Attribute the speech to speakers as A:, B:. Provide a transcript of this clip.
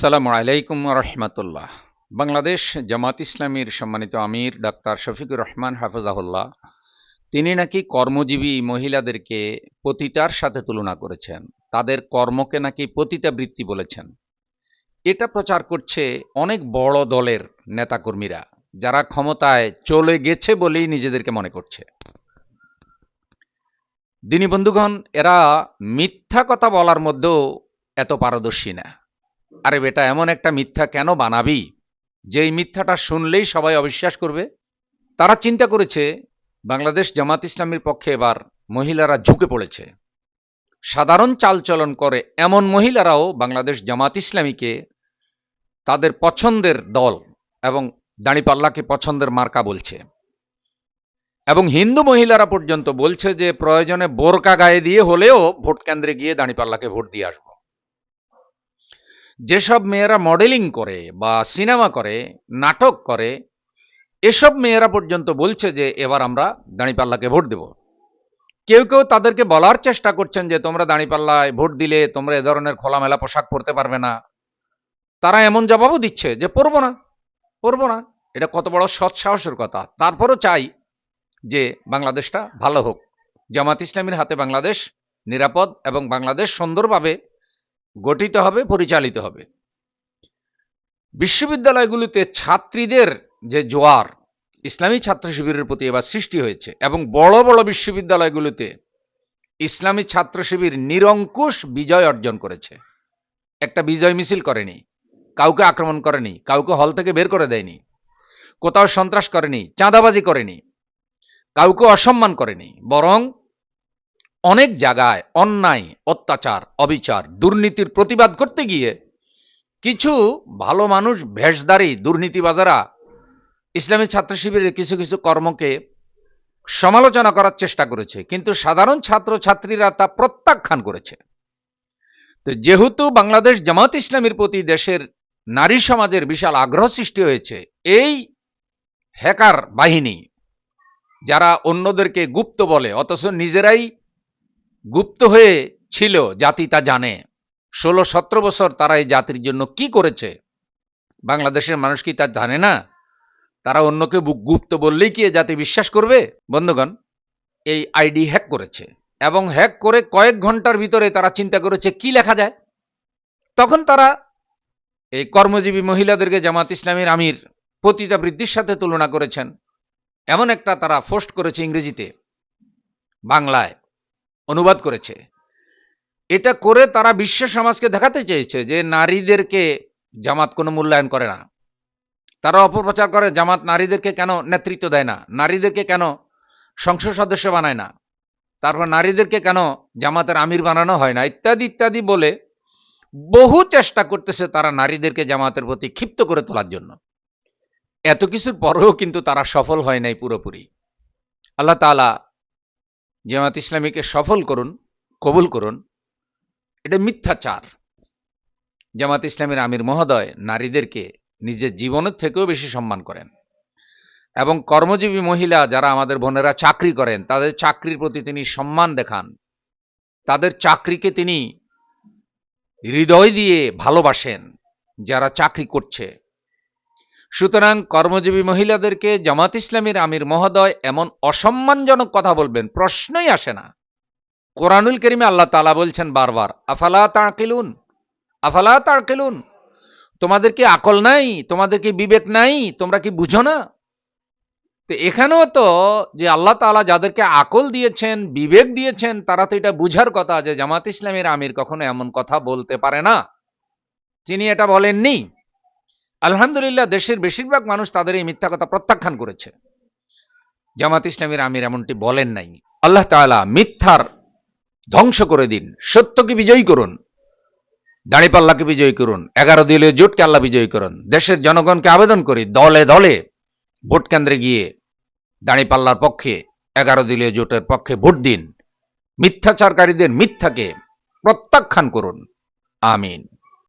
A: আসসালামু আলাইকুম রহমতুল্লাহ। বাংলাদেশ জামাত ইসলামীর সম্মানিত আমির ডাক্তার শফিকুর রহমান হাফিজাহুল্লাহ, তিনি নাকি কর্মজীবী মহিলাদেরকে পতিতার সাথে তুলনা করেছেন। তাদের কর্মকে নাকি পতিতা বৃত্তি বলেছেন। এটা প্রচার করছে অনেক বড় দলের নেতাকর্মীরা, যারা ক্ষমতায় চলে গেছে বলেই নিজেদেরকে মনে করছে। দিনী বন্ধুগণ, এরা মিথ্যা কথা বলার মধ্যেও এত পারদর্শী না। আরে বেটা, এমন একটা মিথ্যা কেন বানাবি? যেই মিথ্যাটা শুনলেই সবাই অবিশ্বাস করবে। তারা চিন্তা করেছে, বাংলাদেশ জামাত ইসলামীর পক্ষে এবার মহিলারা ঝুঁকে পড়েছে। সাধারণ চালচলন করে এমন মহিলারাও বাংলাদেশ জামাত ইসলামীকে তাদের পছন্দের দল এবং দাঁড়িপাল্লাকে পছন্দের মার্কা বলছে। এবং হিন্দু মহিলারা পর্যন্ত বলছে যে, প্রয়োজনে বোরকা গায়ে দিয়ে হলেও ভোট কেন্দ্রে গিয়ে দাঁড়িপাল্লাকে ভোট দিয়ে আসব। যেসব মেয়েরা মডেলিং করে বা সিনেমা করে, নাটক করে, এসব মেয়েরা পর্যন্ত বলছে যে এবার আমরা দাঁড়িপাল্লাকে ভোট দেব। কেউ কেউ তাদেরকে বলার চেষ্টা করছেন যে তোমরা দাঁড়িপাল্লায় ভোট দিলে তোমরা এ ধরনের খোলামেলা পোশাক পরতে পারবে না। তারা এমন জবাবও দিচ্ছে যে পরবো না পরবো না। এটা কত বড় সৎসাহসের কথা। তারপরও চাই যে বাংলাদেশটা ভালো হোক। জামাত ইসলামীর হাতে বাংলাদেশ নিরাপদ এবং বাংলাদেশ সুন্দরভাবে গঠিত হবে, পরিচালিত হবে। বিশ্ববিদ্যালয়গুলিতে ছাত্রীদের যে জোয়ার, ইসলামী ছাত্র শিবিরের প্রতি এবার সৃষ্টি হয়েছে এবং বড় বড় বিশ্ববিদ্যালয়গুলিতে ইসলামী ছাত্র শিবির নিরঙ্কুশ বিজয় অর্জন করেছে। একটা বিজয় মিছিল করেনি, কাউকে আক্রমণ করেনি, কাউকে হল থেকে বের করে দেয়নি, কোথাও সন্ত্রাস করেনি, চাঁদাবাজি করেনি, কাউকে অসম্মান করেনি, বরং অনেক জায়গায় অন্যায়, অত্যাচার, অবিচার, দুর্নীতির প্রতিবাদ করতে গিয়ে কিছু ভালো মানুষ ভেষদারি দুর্নীতিবাজারা ইসলামী ছাত্র শিবিরের কিছু কিছু কর্মকে সমালোচনা করার চেষ্টা করেছে। কিন্তু সাধারণ ছাত্র ছাত্রীরা তা প্রত্যাখ্যান করেছে। তো যেহেতু বাংলাদেশ জামাত ইসলামীর প্রতি দেশের নারী সমাজের বিশাল আগ্রহ সৃষ্টি হয়েছে, এই হ্যাকার বাহিনী যারা অন্যদেরকে গুপ্ত বলে, অথচ নিজেরাই গুপ্ত হয়ে ছিল জাতি তা জানে। ষোলো সতেরো বছর তারা এই জাতির জন্য কি করেছে? বাংলাদেশের মানুষ কি তা জানে না? তারা অন্যকে গুপ্ত বললেই কি জাতি বিশ্বাস করবে? বন্ধুগণ, এই আইডি হ্যাক করেছে এবং হ্যাক করে কয়েক ঘণ্টার ভিতরে তারা চিন্তা করেছে, কি লেখা যায়? তখন তারা এই কর্মজীবী মহিলাদেরকে জামাত ইসলামীর আমির পতিতা বৃদ্ধির সাথে তুলনা করেছেন। এমন একটা তারা পোস্ট করেছে ইংরেজিতে, বাংলায়। অনুবাদ করেছে। এটা করে তারা বিশ্ব সমাজকে দেখাতে চেয়েছে যে নারীদেরকে জামাত কোনো মূল্যায়ন করে না। তারা অপপ্রচার করে, জামাত নারীদেরকে কেন নেতৃত্ব দেয় না? নারীদেরকে কেন সংসদ সদস্য বানায় না? তারপর নারীদেরকে কেন জামাতের আমির বানানো হয় না? ইত্যাদি ইত্যাদি বলে বহু চেষ্টা করতেছে তারা নারীদেরকে জামাতের প্রতি ক্ষিপ্ত করে তোলার জন্য। এত কিছুর পরেও কিন্তু তারা সফল হয় নাই পুরোপুরি। আল্লাহ তালা জামাত ইসলামীকে সফল করুন, কবুল করুন, এটা মিথ্যাচার। জামাত ইসলামের আমির মহোদয় নারীদেরকে নিজের জীবনের থেকেও বেশি সম্মান করেন। এবং কর্মজীবী মহিলা যারা আমাদের বোনেরা চাকরি করেন, তাদের চাকরির প্রতি তিনি সম্মান দেখান। তাদের চাকরিকে তিনি হৃদয় দিয়ে ভালোবাসেন, যারা চাকরি করছে। সুতরাং কর্মজীবী মহিলাদেরকে জামাত ইসলামীর আমির মহোদয় এমন অসম্মানজনক কথা বলবেন, প্রশ্নই আসে না। কোরআনুল করিমে আল্লাহ তালা বলছেন বারবার, আফালা তাঁকিলুন? আফালা তাঁকিলুন? তোমাদের কি আকল নাই? তোমাদের কি বিবেক নাই? তোমরা কি বুঝো না? তো এখানেও তো যে আল্লাহ তালা যাদেরকে আকল দিয়েছেন, বিবেক দিয়েছেন, তারা তো এটা বুঝার কথা যে জামাত ইসলামের আমির কখনো এমন কথা বলতে পারে না। তিনি এটা বলেননি আলহামদুলিল্লাহ, দেশের বেশিরভাগ মানুষ তাদের এই মিথ্যা কথা প্রত্যাখ্যান করেছে। জামাত ইসলামের আমির এমনটি বলেন নাই। আল্লাহ তাআলা মিথ্যার ধ্বংস করে দিন। সত্যকে বিজয়ী করুন। দাঁড়িপাল্লাকে বিজয়ী করুন। এগারো দিলে জোটকে আল্লাহ বিজয়ী করুন। দেশের জনগণকে আবেদন করি, দলে দলে ভোট কেন্দ্রে গিয়ে দাঁড়িপাল্লার পক্ষে, এগারো দিলীয় জোটের পক্ষে ভোট দিন। মিথ্যাচারকারীদের মিথ্যাকে প্রত্যাখ্যান করুন। আমিন।